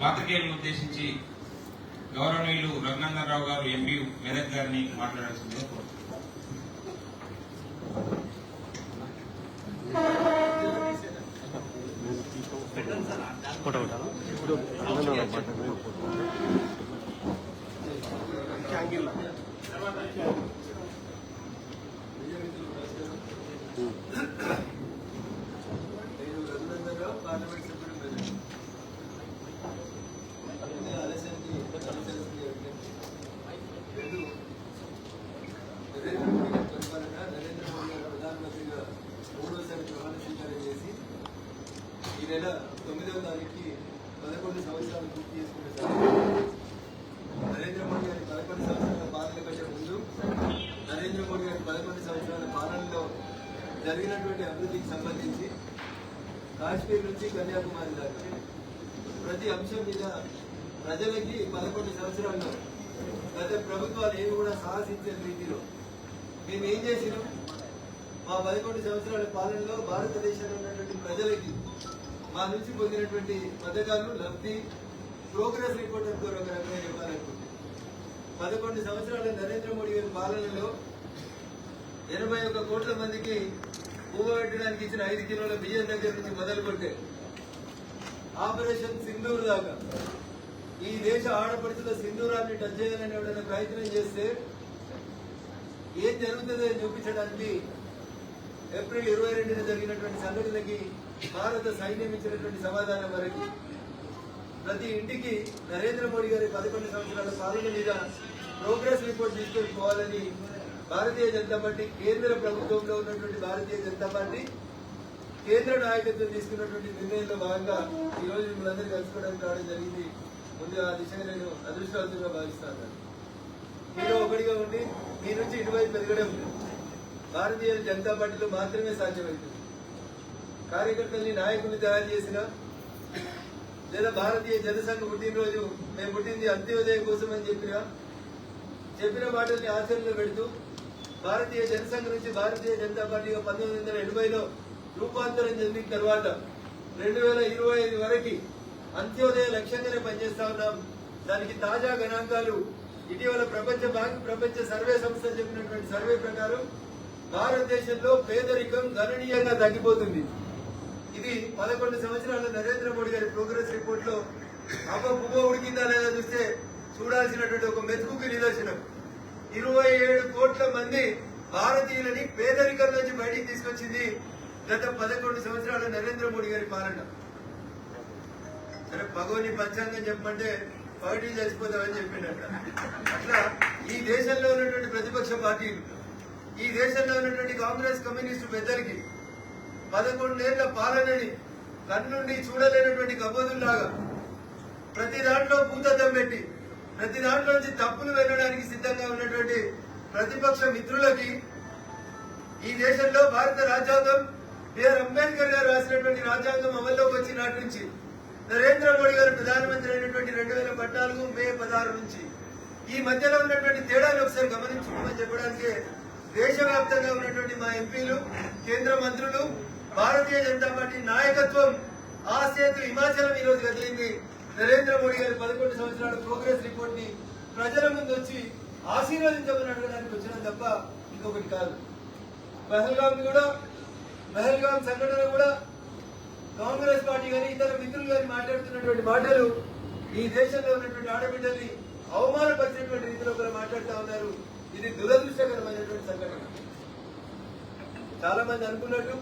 పాత్రికేయులను ఉద్దేశించి గౌరవనీయులు రఘునందనరావు గారు ఎంపీ మెదక్ గారిని మాట్లాడాల్సిందిగా కోరుతున్నాను ఫోటో పెట్టాలా నేను రఘునందనరావు పార్లమెంట్ సభ్యుడు మెదక్. ఇది ఆలస్యానికి ఆలస్యానికి రెండు నరేంద్ర మోడీ గారి పరిపాలన నరేంద్ర మోడీ గారు ప్రధానమంత్రిగా మూడోసారి ప్రమాణ స్వీకారం చేసి ఈ నెల తొమ్మిదవ తారీఖుకి పదకొండు సంవత్సరాలు పూర్తి చేసుకునే సందర్భంగా నరేంద్ర మోడీ గారి పదకొండు సంవత్సరాల పాలన కంటే ముందు నరేంద్ర మోడీ గారి పదకొండు సంవత్సరాల పాలనలో జరిగినటువంటి అభివృద్ధికి సంబంధించి కాశ్మీర్ నుంచి కన్యాకుమారి దాకా. ప్రతి అంశం మీద ప్రజలకి పదకొండు సంవత్సరాల్లో గత ప్రభుత్వాలు ఏమి కూడా సాహసించే రీతిలో మేము ఏం చేసినాం? మా పదకొండు సంవత్సరాల పాలనలో భారతదేశంలో ఉన్నటువంటి ప్రజలకి మా నుంచి పొందినటువంటి పథకాలు లబ్ధి ప్రోగ్రెస్ రిపోర్ట్ అనుకో ఒక రకంగా చెప్పాలనుకుంటే పదకొండు సంవత్సరాల నరేంద్ర మోడీ గారి పాలనలో ఎనభై ఒక్క కోట్ల మందికి పెట్టడానికి ఇచ్చిన ఐదు కిలోల బియ్యం దగ్గర నుంచి మొదలుకొట్టే ఆపరేషన్ సింధూర్ దాకా. ఈ దేశ ఆడపడుచుల సింధూరాన్ని టచ్ చేయాలని ఎవరైనా ప్రయత్నం చేస్తే ఏం జరుగుతుందో చూపించడానికి ఏప్రిల్ ఇరవై రెండున జరిగినటువంటి సంఘటనకి భారత సైన్యం ఇచ్చినటువంటి సమాధానం వరకు ప్రతి ఇంటికి నరేంద్ర మోడీ గారి పదకొండు సంవత్సరాల పాలన మీద ప్రోగ్రెస్ రిపోర్ట్ తీసుకొని పోవాలని భారతీయ జనతా పార్టీ కేంద్ర ప్రభుత్వంలో ఉన్నటువంటి భారతీయ జనతా పార్టీ కేంద్ర నాయకత్వం తీసుకున్నటువంటి నిర్ణయంలో భాగంగా ఈ రోజు మిమ్మల్ని కలుసుకోవడానికి రావడం జరిగింది. ముందు ఆ దిశగా నేను అదృష్టవంతంగా భావిస్తాను. మీరు ఒకటిగా ఉండి మీ నుంచి ఇటువైపు పెరగడం భారతీయ జనతా పార్టీలో మాత్రమే సాధ్యమవుతుంది కార్యకర్తల్ని నాయకుల్ని తయారు చేసిన లేదా భారతీయ జనసంఘ పుట్టినరోజు మేము పుట్టింది అంత్యోదయం కోసం అని చెప్పినా చెప్పిన మాటల్ని ఆచరణలో పెడుతూ భారతీయ జనసంఘ నుంచి భారతీయ జనతా పార్టీగా పంతొమ్మిది వందల ఎనభైలో రూపాంతరం చెందిన తర్వాత రెండు వేల ఇరవై ఐదు వరకు అంత్యోదయ లక్ష్యంగానే పనిచేస్తా ఉన్నాం. దానికి తాజా గణాంకాలు ఇటీవల ప్రపంచ బ్యాంక్ ప్రపంచ సర్వే సంస్థ చెప్పినటువంటి సర్వే ప్రకారం భారతదేశంలో పేదరికం గణనీయంగా తగ్గిపోతుంది. ఇది పదకొండు సంవత్సరాల నరేంద్ర మోడీ గారి ప్రోగ్రెస్ రిపోర్ట్లో అబ్బ ఉడికిందా లేదా చూస్తే చూడాల్సినటువంటి ఒక మెతుకుకి నిదర్శనం. ఇరవై ఏడు కోట్ల మంది భారతీయులని పేదరికం నుంచి బయటికి తీసుకొచ్చింది గత పదకొండు సంవత్సరాల నరేంద్ర మోడీ గారి పాలన. సరే పగోని పంచాంగం చెప్పమంటే పగటి చచ్చిపోతామని చెప్పిండట. అట్లా ఈ దేశంలో ఉన్నటువంటి ప్రతిపక్ష పార్టీలు ఈ దేశంలో ఉన్నటువంటి కాంగ్రెస్ కమ్యూనిస్టు పెద్దలకి పదకొండేళ్ళ పాలనని కన్నుండి చూడలేనటువంటి కబోదుల్లాగా ప్రతి దాంట్లో భూతద్దం పెట్టి ప్రతి దాంట్లో నుంచి తప్పులు వెళ్ళడానికి సిద్ధంగా ఉన్న ప్రతిపక్ష మిత్రులకి ఈ దేశంలో భారత రాజ్యాంగం బిఆర్ అంబేద్కర్ గారు రాసినటువంటి రాజ్యాంగం అమల్లోకి వచ్చి నాటి నుంచి నరేంద్ర మోడీ గారు ప్రధానమంత్రి అయినటువంటి రెండు వేల పద్నాలుగు మే పదహారు నుంచి ఈ మధ్యలో ఉన్నటువంటి తేడాలు ఒకసారి గమనించుకోమని చెప్పడానికి దేశవ్యాప్తంగా ఉన్నటువంటి మా ఎంపీలు కేంద్ర మంత్రులు భారతీయ జనతా పార్టీ నాయకత్వం ఆ సేతు హిమాచలం ఈ రోజు కదిలింది. నరేంద్ర మోడీ గారి పదకొండు సంవత్సరాల ప్రోగ్రెస్ రిపోర్ట్ని ప్రజల ముందు వచ్చి ఆశీర్వదించమని అడగడానికి వచ్చిన తప్ప ఇంకొకటి కాదు. పహల్గామ్ కూడా మెహల్గాం సంఘటన కూడా కాంగ్రెస్ పార్టీ కానీ ఇతర మిత్రులు కానీ మాట్లాడుతున్నటువంటి మాటలు ఈ దేశంలో ఉన్నటువంటి ఆడబిడ్డల్ని అవమానపరిచినటువంటి రీతిలో కూడా మాట్లాడుతూ ఉన్నారు. ఇది దురదృష్టకరమైనటువంటి సంఘటన. చాలా మంది అనుకున్నట్టు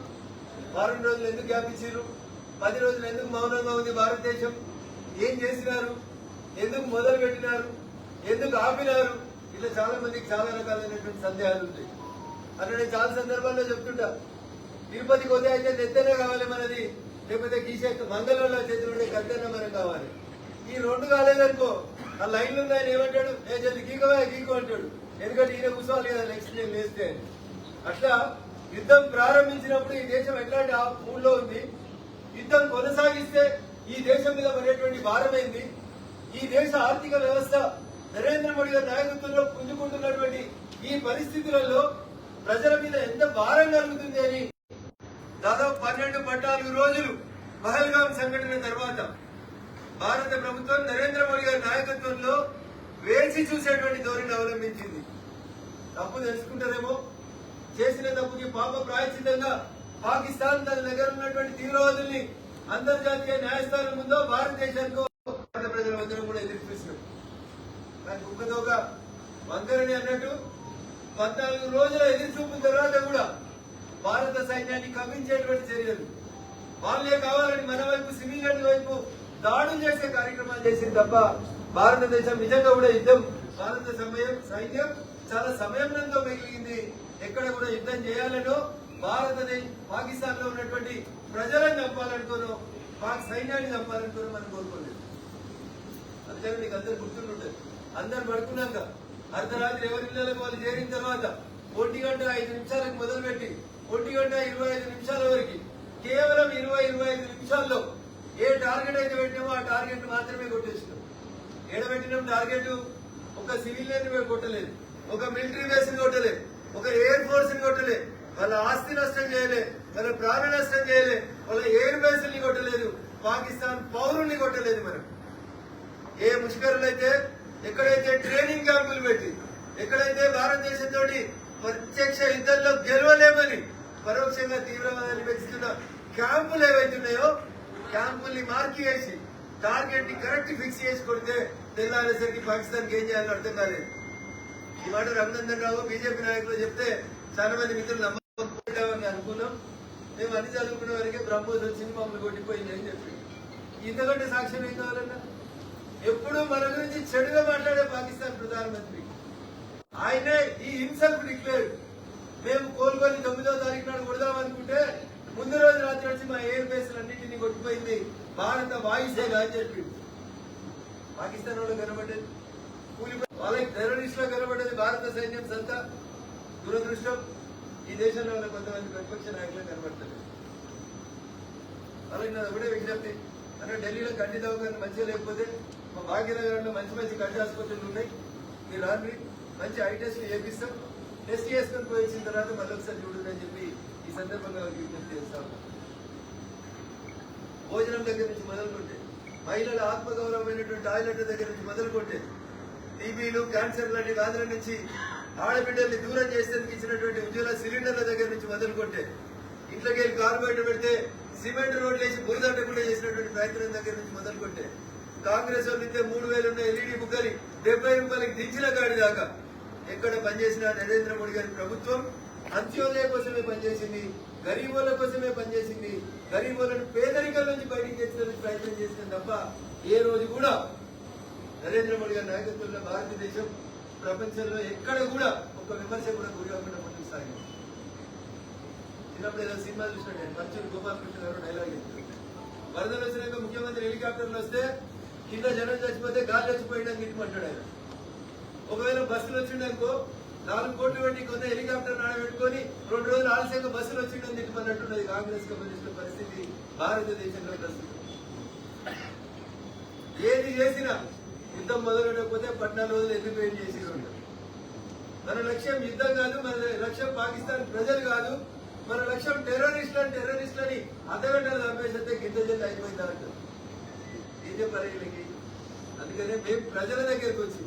వారం రోజులు ఎందుకు గ్యాప్ ఇచ్చారు పది రోజులు ఎందుకు మౌనంగా ఉంది భారతదేశం? ఏం చేసినారు? ఎందుకు మొదలు పెట్టినారు ఎందుకు ఆపినారు? ఇట్లా చాలా మందికి చాలా రకాలైనటువంటి సందేహాలు ఉంటాయి. అక్కడ నేను చాలా సందర్భాల్లో చెప్తుంటా. తిరుపతికి పోతే అయితే నెత్తనే కావాలి మనది లేకపోతే గీసే మంగళంలో చేతులు ఉండే కత్తెన్న కావాలి. ఈ రెండు కాలేదనుకో ఆ లైన్లు ఉన్నాయని ఏమంటాడు? ఏ జల్ది గీకవా గీకో అంటాడు. ఎందుకంటే ఈయన కూర్చోవాలి కదా నెక్స్ట్ నేను లేస్తే అట్లా యుద్ధం ప్రారంభించినప్పుడు ఈ దేశం ఎట్లాంటి ఆ మూడ్లో ఉంది? యుద్ధం కొనసాగిస్తే ఈ దేశం మీద పడేటువంటి భారమైంది? ఈ దేశ ఆర్థిక వ్యవస్థ నరేంద్ర మోడీ గారి నాయకత్వంలో పుంజుకుంటున్నటువంటి ఈ పరిస్థితులలో ప్రజల మీద ఎంత భారం కలుగుతుంది అని దాదాపు పన్నెండు పద్నాలుగు రోజులు పహల్గాం సంఘటన తర్వాత భారత ప్రభుత్వం నరేంద్ర మోడీ గారి నాయకత్వంలో వేచి చూసేటువంటి ధోరణి అవలంబించింది. తప్పు తెలుసుకుంటారేమో? చేసిన తప్పుకి పాప ప్రాయచితంగా పాకిస్తాన్ తన దగ్గర ఉన్నటువంటి తీవ్రవాదుల్ని అంతర్జాతీయ న్యాయస్థానం ముందో భారతదేశానికి భారత ప్రజలందరం కూడా ఎదురు చూసినాం కానీ వంకరని అన్నట్టు పద్నాలుగు రోజుల ఎదురుచూపుల తర్వాత కూడా భారత సైన్యాన్ని కవ్వించేటువంటి చర్యలు. వాళ్ళే కావాలని మన వైపు సివిలియన్ వైపు దాడులు చేసే కార్యక్రమాలు చేసింది తప్ప భారతదేశం నిజంగా కూడా యుద్ధం భారత సమయం సైన్యం చాలా సమయంలో మిగిలింది. ఎక్కడ కూడా యుద్ధం చేయాలనో భారతదేశం పాకిస్తాన్లో ఉన్నటువంటి ప్రజలను చంపాలనుకోనో పాక్ సైన్యాన్ని చంపాలనుకోనో మనం కోరుకోలేదు. అంతే మీకు అందరు గుర్తుంటుంది అందరు పడుకున్నాక అర్ధరాత్రి ఎవరి ఇళ్ళకి వాళ్ళు చేరిన తర్వాత ఒంటి గంట ఐదు నిమిషాలకు మొదలుపెట్టి ఒంటి గంట ఇరవై ఐదు నిమిషాల వరకు కేవలం ఇరవై ఇరవై ఐదు నిమిషాల్లో ఏ టార్గెట్ అయితే పెట్టినామో ఆ టార్గెట్ మాత్రమే కొట్టేసినాం. ఏడబెట్టినాం టార్గెట్ ఒక సివిల్ మేము కొట్టలేదు ఒక మిలిటరీ బేస్ని కొట్టలేదు ఒక ఎయిర్ ఫోర్స్ని కొట్టలేదు వాళ్ళ ఆస్తి నష్టం చేయలే వాళ్ళ ప్రాణ నష్టం చేయలే వాళ్ళ ఎయిర్ బేస్ని కొట్టలేదు పాకిస్తాన్ పౌరుల్ని కొట్టలేదు మనం. ఏ ముష్కరులు అయితే ఎక్కడైతే ట్రైనింగ్ క్యాంపులు పెట్టి ఎక్కడైతే భారతదేశంతో ప్రత్యక్ష యుద్ధంలో గెలవలేమని పరోక్షంగా తీవ్రవాదాన్ని పెంచుతున్న క్యాంపులు ఏవైతున్నాయో క్యాంపుల్ని మార్క్ చేసి టార్గెట్ని కరెక్ట్ ఫిక్స్ చేసి కొడితే తెల్లారేసరికి పాకిస్తాన్ ఏం చేయాలో అర్థం కాలేదు. ఈ మాట రఘునందన్ రావు బీజేపీ నాయకులు చెప్తే చాలా మంది మిత్రులు నమ్మకం అనుకున్నాం. మేము అన్ని చదువుకునే వరకే బ్రహ్మోస్ వచ్చింది మమ్మల్ని కొట్టిపోయింది అని చెప్పి. ఇంతకంటే సాక్ష్యం ఏం కావాలన్నా? ఎప్పుడు మన గురించి చెడుగా మాట్లాడే పాకిస్తాన్ ప్రధానమంత్రి. ఆయనే ఈ హింసకు డిక్లేర్ మేము కోలుకొని తొమ్మిదో తారీఖు నాడు కొడదాం అనుకుంటే ముందు రోజు రాత్రి వచ్చి మా ఎయిర్ బేస్ అన్నింటినీ కొట్టిపోయింది భారత వాయుసేన అని చెప్పి పాకిస్తాన్ వాళ్ళు కనబడ్డది. కూలి వాళ్ళకి టెర్రరిస్ట్లో కనబడ్డది భారత సైన్యం సంతా. దురదృష్టం. ఈ దేశంలో ఉన్న కొంతమంది ప్రతిపక్ష నాయకులు కనబడతలేదు వాళ్ళకి నా ఒకటే విజ్ఞప్తి. అంటే ఢిల్లీలో కంటి దవాఖాన మంచిగా లేకపోతే మా భాగ్యనగరంలో మంచి మంచి కంటి ఆసుపత్రులు ఉన్నాయి. మీరు రాండి. మంచి ఐ టెస్ట్ చేపిస్తాం. టెస్ట్ చేసుకొని పోయించిన తర్వాత మళ్ళీ ఒకసారి చూడండి అని చెప్పి ఈ సందర్భంగా విజ్ఞప్తి చేస్తాం భోజనం దగ్గర నుంచి మొదలుకుంటే మహిళల ఆత్మగౌరవమైనటువంటి టాయిలెట్ దగ్గర నుంచి మొదలుకుంటే టీబీలు క్యాన్సర్ లాంటి వ్యాధుల నుంచి ఆడబిడ్డల్ని దూరం చేసేందుకు ఇచ్చినటువంటి ఉజ్వల సిలిండర్ల దగ్గర నుంచి మొదలుకుంటే ఇంట్లోకి వెళ్ళి కారు బయట పెడితే సిమెంట్ రోడ్లు వేసి బురదట్టకుండా చేసినటువంటి ప్రయత్నం దగ్గర నుంచి మొదలుకొట్టే కాంగ్రెస్ వాళ్ళు మూడు వేలు ఉన్న ఎల్ఈడి బుక్కని డెబ్బై రూపాయలకి దించిన కాడి దాకా ఎక్కడ పనిచేసిన నరేంద్ర మోడీ గారి ప్రభుత్వం అంత్యోదయ కోసమే పనిచేసింది గరీబుల కోసమే పనిచేసింది గరీబులను పేదరికం నుంచి బయటికి తెచ్చడానికి ప్రయత్నం చేసింది తప్ప ఏ రోజు కూడా నరేంద్ర మోడీ గారి నాయకత్వంలో భారతదేశం ప్రపంచంలో ఎక్కడ కూడా ఒక విమర్శ కూడా గురి అవ్వకుండా ముందుకు సాగింది. చిన్నప్పుడు ఏదో సినిమా చూసినా నేను మంచి గోపాలకృష్ణ గారు డైలాగ్ చెప్తారు వరదలు వచ్చినాక ముఖ్యమంత్రి హెలికాప్టర్లు వస్తే కింద జనం చచ్చిపోతే గాలి చచ్చిపోయిందని తిట్టమంటాడు ఆయన. ఒకవేళ బస్సులు వచ్చిండనుకో నాలుగు కోట్లు పెట్టి కొంత హెలికాప్టర్ నాడబెట్టుకొని రెండు రోజులు ఆలస్యంగా బస్సులు వచ్చిండని తిట్టమన్నట్టున్నది కాంగ్రెస్ కమ్యూనిస్టుల పరిస్థితి భారతదేశంలో ప్రస్తుతం. ఏది చేసినా యుద్ధం మొదలెట్టకపోతే పద్నాలుగు రోజులు ఎగ్రిమెంట్ చేసి ఉంటారు మన లక్ష్యం యుద్ధం కాదు మన లక్ష్యం పాకిస్తాన్ ప్రజలు కాదు మన లక్ష్యం టెర్రరిస్టులని టెర్రరిస్టులని అర్ధగంటలు చంపేస్తే గింత జల్లి అయిపోయిందా అంటారు. ఏం చెప్పారు వీళ్ళకి? అందుకనే మేము ప్రజల దగ్గరికి వచ్చి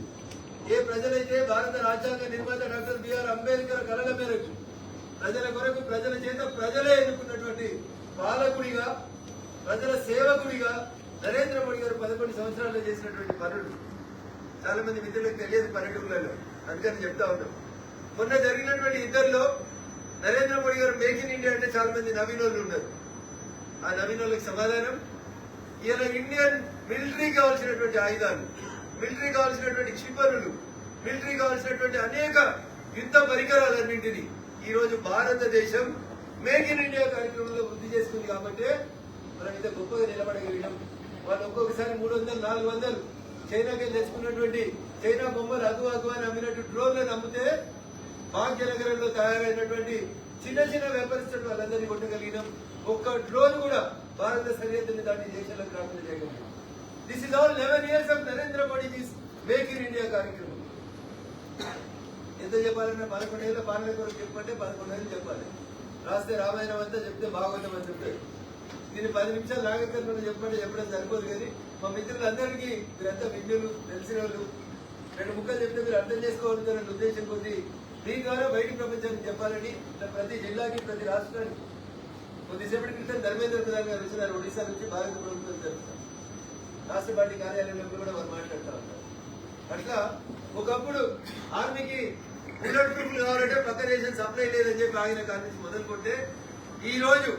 ఏ ప్రజలైతే భారత రాజ్యాంగ నిర్మాత డాక్టర్ బిఆర్ అంబేద్కర్ కళల మేరకు ప్రజల కొరకు ప్రజల చేత ప్రజలే ఎన్నుకున్నటువంటి పాలకుడిగా ప్రజల సేవకుడిగా నరేంద్ర మోడీ గారు పదకొండు సంవత్సరాల్లో చేసినటువంటి పనులు చాలా మంది మిత్రులకు తెలియదు పర్యటకులలో అందుకని చెప్తా ఉన్నాం. మొన్న జరిగినటువంటి ఇద్దరిలో నరేంద్ర మోడీ గారు మేక్ ఇన్ ఇండియా అంటే చాలా మంది నవీనోళ్ళు ఉన్నారు. ఆ నవీనోళ్ళకి సమాధానం ఇలా ఇండియన్ మిలిటరీ కావాల్సినటువంటి ఆయుధాలు మిలిటరీ కావాల్సినటువంటి క్షిపణులు మిలిటరీ కావాల్సినటువంటి అనేక యుద్ధ పరికరాలన్నింటినీ ఈ రోజు భారతదేశం మేక్ ఇన్ ఇండియా కార్యక్రమంలో వృద్ధి చేసుకుంది కాబట్టి మనం ఇంత గొప్పగా నిలబడగలిగాం. వాళ్ళు ఒక్కొక్కసారి మూడు వందలు నాలుగు వందలు చైనాకి తెచ్చుకున్నటువంటి చైనా బొమ్మలు అగు అగు అని అమ్మినట్టు డ్రోన్లను అమ్మితే భాగ్యనగరంలో తయారైనటువంటి చిన్న చిన్న వ్యాపారస్తులు వాళ్ళందరినీ కొట్టగలిగినాం. ఒక్క డ్రోన్ కూడా భారత సరిహద్దుని దాటి దేశాలకు రాకుండా చేయగలిగాం. This is all eleven years of Narendra Modi this make in India కార్యక్రమం. ఎంత చెప్పాలన్నా పదకొండేళ్ళ పాలన కొరకు చెప్పంటే పదకొండేళ్ళు చెప్పాలి. రాస్తే రామాయణం అంతా చెప్తే భాగవతం అని దీన్ని పది నిమిషాలు నాగకర్ణం చెప్పంటే చెప్పడం సరిపోదు కానీ మా మిత్రులందరికీ మీరంతా విద్యులు తెలిసిన వాళ్ళు. రెండు ముక్కలు చెప్తే మీరు అర్థం చేసుకోగలుగుతారన్న ఉద్దేశం కొద్ది దీని ద్వారా బయట ప్రపంచానికి చెప్పాలని ప్రతి జిల్లాకి ప్రతి రాష్ట్రానికి కొద్దిసేపటి క్రితం ధర్మేంద్ర ప్రధాన్ గారు వచ్చినారు ఒడిశా నుంచి భారత ప్రభుత్వం జరుగుతారు రాష్ట్ర పార్టీ కార్యాలయంలో కూడా వారు మాట్లాడుతూ ఉంటారు. అట్లా ఒకప్పుడు ఆర్మీకి బుల్లెట్ ప్రూఫ్లు కావాలంటే పక్క దేశం సప్లై లేదని చెప్పి ఆగిన కాంగ్రెస్ నుంచి మొదలుకుంటే ఈ రోజు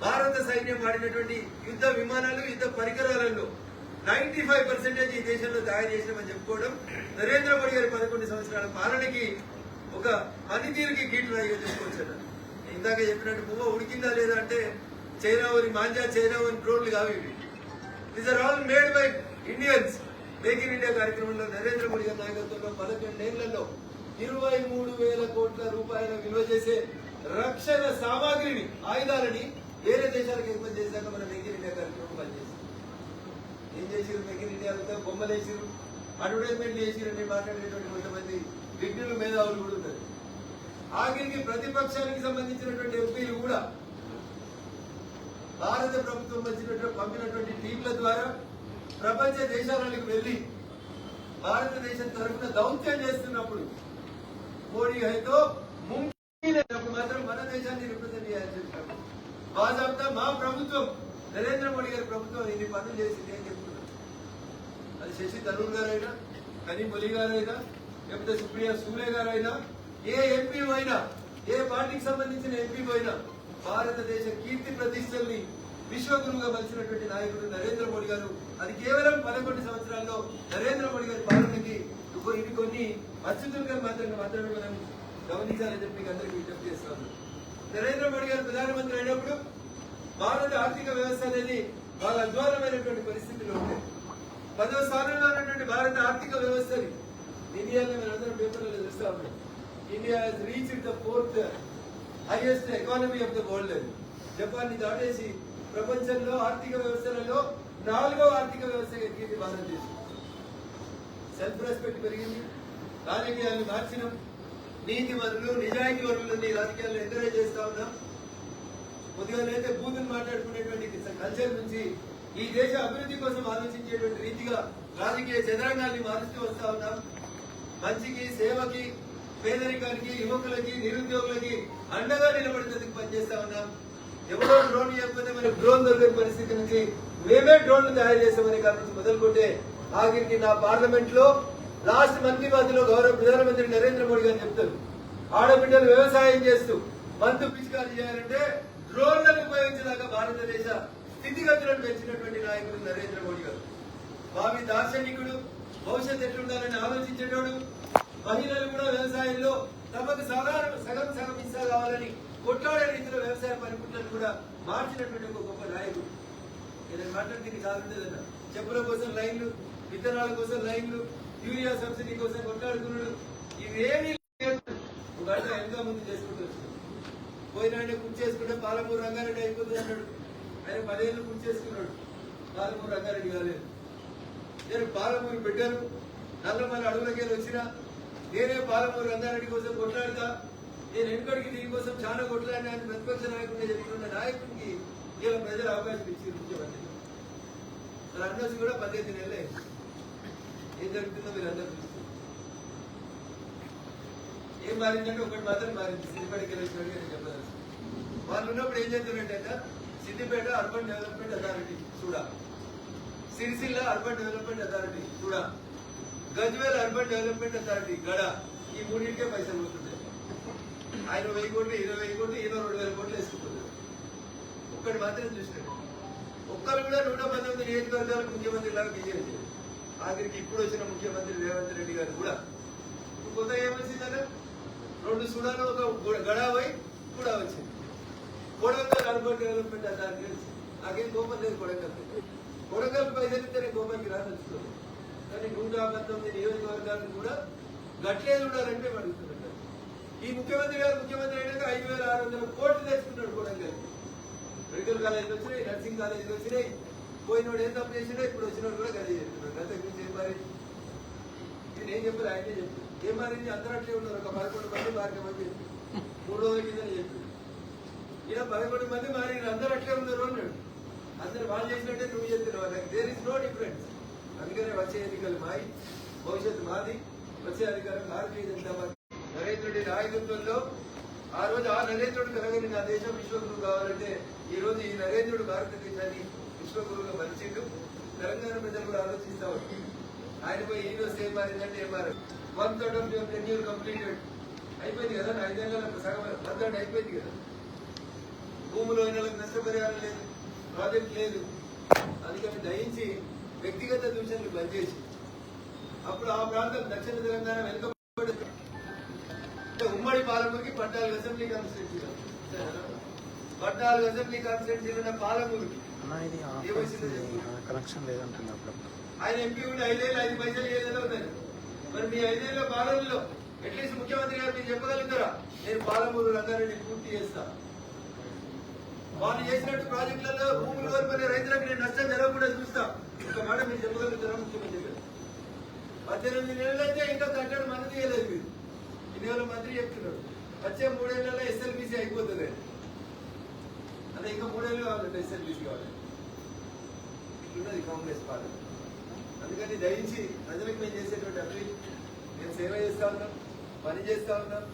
భారత సైన్యం వాడినటువంటి యుద్ధ విమానాలు యుద్ధ పరికరాలలో నైన్టీ ఫైవ్ పర్సెంటేజ్ ఈ దేశంలో తయారు చేసినామని చెప్పుకోవడం నరేంద్ర మోడీ గారి పదకొండు సంవత్సరాల పాలనకి ఒక పనితీరుకి గీటు రాయిగా చెప్పుకోవచ్చు ఇందాక చెప్పినట్టు పువ్వు ఉడికిందా లేదా అంటే చైనా మాంజా చైనావని డ్రోన్లు కావు ఇవి. These are all made by Indians make in India కార్యక్రమంలో నరేంద్ర మోడీ గారి నాయకత్వంలో పదకొండేళ్ళలో ఇరవై మూడు వేల కోట్ల రూపాయల విలువ చేసే రక్షణ సామాగ్రిని ఆయుధాలని వేరే దేశాలకు ఎగుమతి చేశాక మన మేక్ ఇన్ ఇండియా కార్యక్రమం పనిచేసింది. ఏం చేసిరు మేక్ ఇన్ ఇండియా బొమ్మలు వేసిరు అడ్వర్టైజ్మెంట్లు చేసిరు మీరు మాట్లాడేటువంటి కొంతమంది విజ్ఞులు మేధావులు కూడా ఉన్నారు ఆఖరికి ప్రతిపక్షానికి సంబంధించినటువంటి ఎంపీలు కూడా భారత ప్రభుత్వం వచ్చినటువంటి పంపినటువంటి టీంల ద్వారా ప్రపంచ దేశాలకు వెళ్ళి భారతదేశం తరఫున దౌత్యం చేస్తున్నప్పుడు మోడీ హైతో మాత్రం మన దేశాన్ని రిప్రజెంట్ చేయాల్సి వచ్చినప్పుడు బాజాబ్తా మా ప్రభుత్వం నరేంద్ర మోడీ గారి ప్రభుత్వం ఇన్ని పనులు చేసింది అని చెప్తున్నారు. అది శశి తరూర్ గారైనా కనీ మొలి గారైనా లేకపోతే సుప్రియ సూలే గారైనా ఏ ఎంపీ అయినా ఏ పార్టీకి సంబంధించిన ఎంపీ అయినా భారతదేశ కీర్తి ప్రతిష్టల్ని విశ్వగురువుగా మలిచినటువంటి నాయకుడు నరేంద్ర మోడీ గారు. అది కేవలం పదకొండు సంవత్సరాల్లో నరేంద్ర మోడీ గారి పాలనకి ఇవి కొన్ని. అచ్యుతులుగా మాత్రమే మాత్రమే మనం గమనించాలని చెప్పి మీకు అందరికీ విజ్ఞప్తి చేస్తున్నాను. నరేంద్ర మోడీ గారు ప్రధానమంత్రి అయినప్పుడు భారత ఆర్థిక వ్యవస్థ అనేది చాలా అధ్వానమైనటువంటి పరిస్థితిలో ఉంది. పదో స్థానంలో ఉన్నటువంటి భారత ఆర్థిక వ్యవస్థని ఇండియాలో మీరు అందరం పేపర్లలో చూస్తా ఉన్నాం India reach the fourth highest economy of the world అని జపాన్ని దాటేసి ప్రపంచంలో ఆర్థిక వ్యవస్థలలో నాలుగో ఆర్థిక వ్యవస్థ ఎక్కింది భారతదేశం. సెల్ఫ్ రెస్పెక్ట్ పెరిగింది. రాజకీయాలను మార్చినాం. నీతి వరులు నిజాయితీ వరులని రాజకీయాలను ఎంకరేజ్ చేస్తా ఉన్నాం. ఉదయాన్నైతే బూతులు మాట్లాడుకునేటువంటి కల్చర్ నుంచి ఈ దేశ అభివృద్ధి కోసం ఆలోచించేటువంటి రీతిగా రాజకీయ చదరంగాన్ని మారుస్తూ వస్తా ఉన్నాం. మంచికి సేవకి పేదరికానికి యువకులకి నిరుద్యోగులకి అండగా నిలబడేందుకు పనిచేస్తా ఉన్నాం. ఎవరో డ్రోన్ చేయకపోతే మనకు డ్రోన్ దొరకని పరిస్థితి నుంచి మేమే డ్రోన్లు తయారు చేస్తామని కాబట్టి మొదలుకుంటే ఆఖరికి నా పార్లమెంట్లో లాస్ట్ మన్ కీ బాత్లో గౌరవ ప్రధానమంత్రి నరేంద్ర మోడీ గారు చెప్తారు. ఆడబిడ్డలు వ్యవసాయం చేస్తూ మందు పిచికారీ చేయాలంటే డ్రోన్లను ఉపయోగించేదాకా భారతదేశ స్థితిగతులను పెంచినటువంటి నాయకుడు నరేంద్ర మోడీ గారు. భావి దార్శనికుడు భవిష్యత్ ఎట్లుండాలని ఆలోచించేటోడు మహిళలు కూడా వ్యవసాయంలో తమకు సాధారణ సగం సగం ఇస్తా కావాలని కొట్లాడే రీతిలో వ్యవసాయ పనిముట్లను కూడా మార్చినటువంటి ఒక గొప్ప నాయకుడు. నేను మాట్లాడితే కాదుండేదన్న చెప్పుల కోసం లైన్లు విత్తనాల కోసం లైన్లు యూరియా సబ్సిడీ కోసం కొట్లాడుకున్నాడు. ఇవేమీ లేవు. ఒక గంట ముందు చేసుకుంటూ వచ్చినాడు. పోయిన ఆయన చేసుకుంటే పాలమూరు రంగారెడ్డి అయిపోతుంది అన్నాడు. ఆయన పదేళ్ళు గుర్తు చేసుకున్నాడు. పాలమూరు రంగారెడ్డి కాలేదు. నేను పాలమూరు బిడ్డను నల్లమల్లి అడవులకి వచ్చినా నేనే పాలమూరు రంగారెడ్డి కోసం కొట్లాడతా నేను ఎన్నికడికి దీనికోసం చాలా కొట్లాడినా అని ప్రతిపక్ష నాయకుడిని చెప్తున్న నాయకుడికి ఇలా ప్రజలు అవకాశం ఇచ్చి ముఖ్యమంత్రి. అలా అన్నోసి కూడా పద్దెనిమిది నెలలే ఏం జరుగుతుందో మీరు అందరూ చూస్తారు. ఏం మారిందంటే ఒకటి మాత్రం మారింది సిద్దిపేటకి వెళ్ళినట్టు నేను చెప్పదలుచు వాళ్ళు ఉన్నప్పుడు ఏం చేస్తున్నట్టు సిద్దిపేట అర్బన్ డెవలప్మెంట్ అథారిటీ చూడా సిరిసిల్ల అర్బన్ డెవలప్మెంట్ అథారిటీ చూడా గజ్వేల్ అర్బన్ డెవలప్మెంట్ అథారిటీ గడ ఈ మూడింటికే పైసలు పోతుంటాయి. ఆయన వెయ్యి కోట్లు ఇరవై వెయ్యి కోట్లు ఈయన రెండు వేల కోట్లు వేసుకుంటున్నారు. ఒక్కటి మాత్రం చూసినాడు ఒక్కరు కూడా నూట పంతొమ్మిది నియోజకవర్గాలకు ముఖ్యమంత్రి లాగా బిజెపి ఆఖరికి ఇప్పుడు వచ్చిన ముఖ్యమంత్రి రేవంత్ రెడ్డి గారు కూడా. కొత్త కొత్తగా ఏమొచ్చిందన్న రెండు సుడాలు ఒక గడా పోయి కూడా వచ్చింది. కొడంగల్ అర్బన్ డెవలప్మెంట్ అథారిటీ వచ్చింది. నాకేం కోపం లేదు కొడంగల్ కొడంగల్ పైసలు ఇస్తే నేను కోపానికి రాదలుచుకోలేదు కానీ నూట పంతొమ్మిది నియోజకవర్గాలను కూడా గట్లే చూడాలంటే మేము ఈ ముఖ్యమంత్రి గారు ముఖ్యమంత్రి అయినాక ఐదు వేల ఆరు వందల కోట్లు తెచ్చుకున్నాడు కొడంగల్ మెడికల్ కాలేజీలు వచ్చినాయి నర్సింగ్ కాలేజీలు వచ్చినాయి. పోయినోడు ఏం తప్పు చేసినా ఇప్పుడు వచ్చినోడు కూడా గదే చెప్తున్నాడు గత గురించి ఏం మారింది? నేను ఏం చెప్పారు ఆయనే చెప్పారు ఏం మారింది? అందరూ అట్లే ఉన్నారు. ఒక పదకొండు మంది మారిన మంది. మూడు రోజుల కింద చెప్పారు. ఇలా పదకొండు మంది మారి అందరూ అట్లే ఉన్నారు అన్నాడు. అందరు వాళ్ళు చేసినట్టే నువ్వు చెప్తున్నావు నాకు దేర్ ఇస్ నో డిఫరెన్స్ అందుకనే వచ్చే ఎన్నికలు మాయి. భవిష్యత్తు మాది. వచ్చే అధికారం భారతీయ జనతా పార్టీ. నరేంద్రుడి నాయకత్వంలో ఆ రోజు ఆ నరేంద్రుడు కలగని నా దేశం విశ్వగురువు కావాలంటే ఈ రోజు ఈ నరేంద్రుడు భారతదేశాన్ని విశ్వగురువుగా మలిచిండు. తెలంగాణ ప్రజలు కూడా ఆలోచిస్తా ఉన్నారు. ఆయనపై పోయి ఏం మారిందంటే ఏం మారు one third of your tenure completed. అయిపోయింది కదా? ఐదేళ్ళ సగం వన్ థర్డ్ అయిపోయింది కదా? భూములో అయిన నష్టపరిహారం లేదు. ప్రాజెక్ట్ లేదు. అందుకని దయించి వ్యక్తిగత దూషణలు బంద్ చేసి. అప్పుడు ఆ ప్రాంతం దక్షిణ తెలంగాణ వెనుకబడి ఉమ్మడి పాలమూరుకి పద్నాలుగు అసెంబ్లీ కాన్స్టిట్యూన్సీలు పద్నాలుగు అసెంబ్లీ కాన్స్టిట్యూన్సీలు ఉన్న పాలమూరుకి. కనెక్షన్ అప్పుడప్పుడు. ఆయన ఎంపీ ఉండి ఐదేళ్ళు ఐదు పైసలు ఏదైనా ఉన్నాయి మరి మీ ఐదేళ్ళ పాలనలో అట్లీస్ట్ ముఖ్యమంత్రి గారు మీరు చెప్పగలుగుతారా? నేను పాలమూరు రంగారెడ్డి పూర్తి చేస్తా. వాళ్ళు చేసినట్టు ప్రాజెక్టులలో భూములు కోల్పోయిన రైతులకు నేను నష్టం జరగకుండా చూస్తా. ఒక్క మాట మీరు చెప్పగలుగుతారా ముఖ్యమంత్రి గారు? పద్దెనిమిది నెలలైతే ఇంకా కట్టడం మనం తీయలేదు మీరు. ఇన్ని మంత్రి చెప్తున్నారు. వచ్చే మూడేళ్ళలో ఎస్ఎల్బిసి అయిపోతుంది. అదే ఇంకా మూడేళ్ళు కావాలంటే ఎస్ఎల్బిసి కావాలి. ఇట్లున్నది కాంగ్రెస్ పార్టీ. అందుకని దయించి ప్రజలకు మేము చేసేటువంటి అప్పీల్ మేము సేవ చేస్తా ఉన్నాం పని చేస్తా ఉన్నాం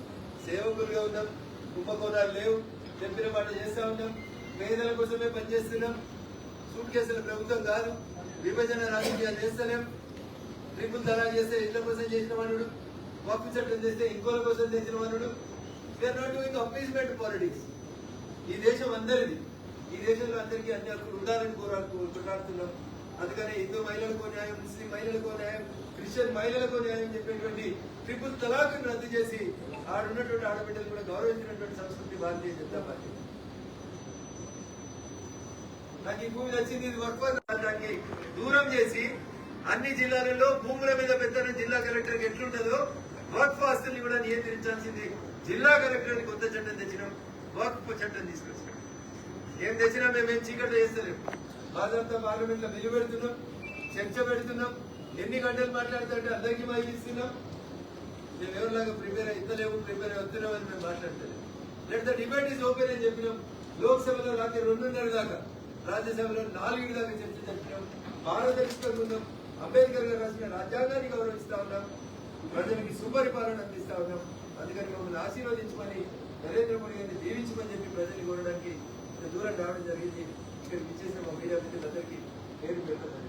సేవకులుగా ఉన్నాం కుంభకోణాలు లేవు చెప్పిన మాట చేస్తా ఉన్నాం పేదల కోసమే పనిచేస్తున్నాం. సూట్ కేసుల ప్రభుత్వం కాదు. విభజన రాజకీయాలు చేస్తలేం. ట్రిపుల్ తలాక్ చేస్తే ఇళ్ళ కోసం చేసిన వాడు వక్ఫ్ చట్టం చేస్తే ఇంకోల కోసం చేసిన వాడు we are not doing appeasement politics ఈ దేశం అందరిది. ఈ దేశంలో అందరికీ అన్ని హక్కులు ఉండాలని కోరాడుతున్నాం అందుకనే హిందూ మహిళలకు న్యాయం ముస్లిం మహిళలకు న్యాయం క్రిస్టియన్ మహిళలకు న్యాయం చెప్పేటువంటి ట్రిపుల్ తలాక్ రద్దు చేసి ఆడున్నటువంటి ఆడబిడ్డలు కూడా గౌరవించినటువంటి సంస్కృతి భారతీయ జనతా పార్టీ. నాకు ఈ భూమి నచ్చింది ఇది వర్క్ దానికి దూరం చేసి అన్ని జిల్లాలలో భూముల మీద పెద్దన జిల్లా కలెక్టర్ ఎట్లుంటుందో వర్క్ ఆస్తుల్ని కూడా నియంత్రించాల్సింది. జిల్లా కలెక్టర్ కొత్త చట్టం తెచ్చినాం వర్క్ చట్టం తీసుకొచ్చినాం. ఏం తెచ్చినా మేమేం చీకటి చేస్తలేము బాధంతా పార్లమెంట్లో బిల్లు పెడుతున్నాం చర్చ పెడుతున్నాం ఎన్ని గంటలు మాట్లాడుతుంటే అందరికీ మైక్ ఇస్తున్నాం. మేము ఎవరిలాగా ప్రిపేర్ అవుతలేము ప్రిపేర్ అవుతున్నాం అని మేము మాట్లాడతలేము లేదా ద డిబేట్ ఈస్ ఓపెన్ అని చెప్పినాం. లోక్సభలో రాత్రి రెండున్నర దాకా రాజ్యసభలో నాలుగు దాకా చర్చ జరిపినాం. పారదర్శకంగా ఉన్నాం. అంబేద్కర్ గారు రాసిన రాజ్యాంగాన్ని గౌరవిస్తా ఉన్నాం. ప్రజలకి సుపరిపాలన అందిస్తా ఉన్నాం. అందుకని మమ్మల్ని ఆశీర్వదించమని నరేంద్ర మోడీ గారిని దీవించమని చెప్పి ప్రజల్ని కోరడానికి దూరం రావడం జరిగింది. ఇక్కడికి ఇచ్చేసిన మా మీడియా మిత్రులందరికీ పేరు పేరు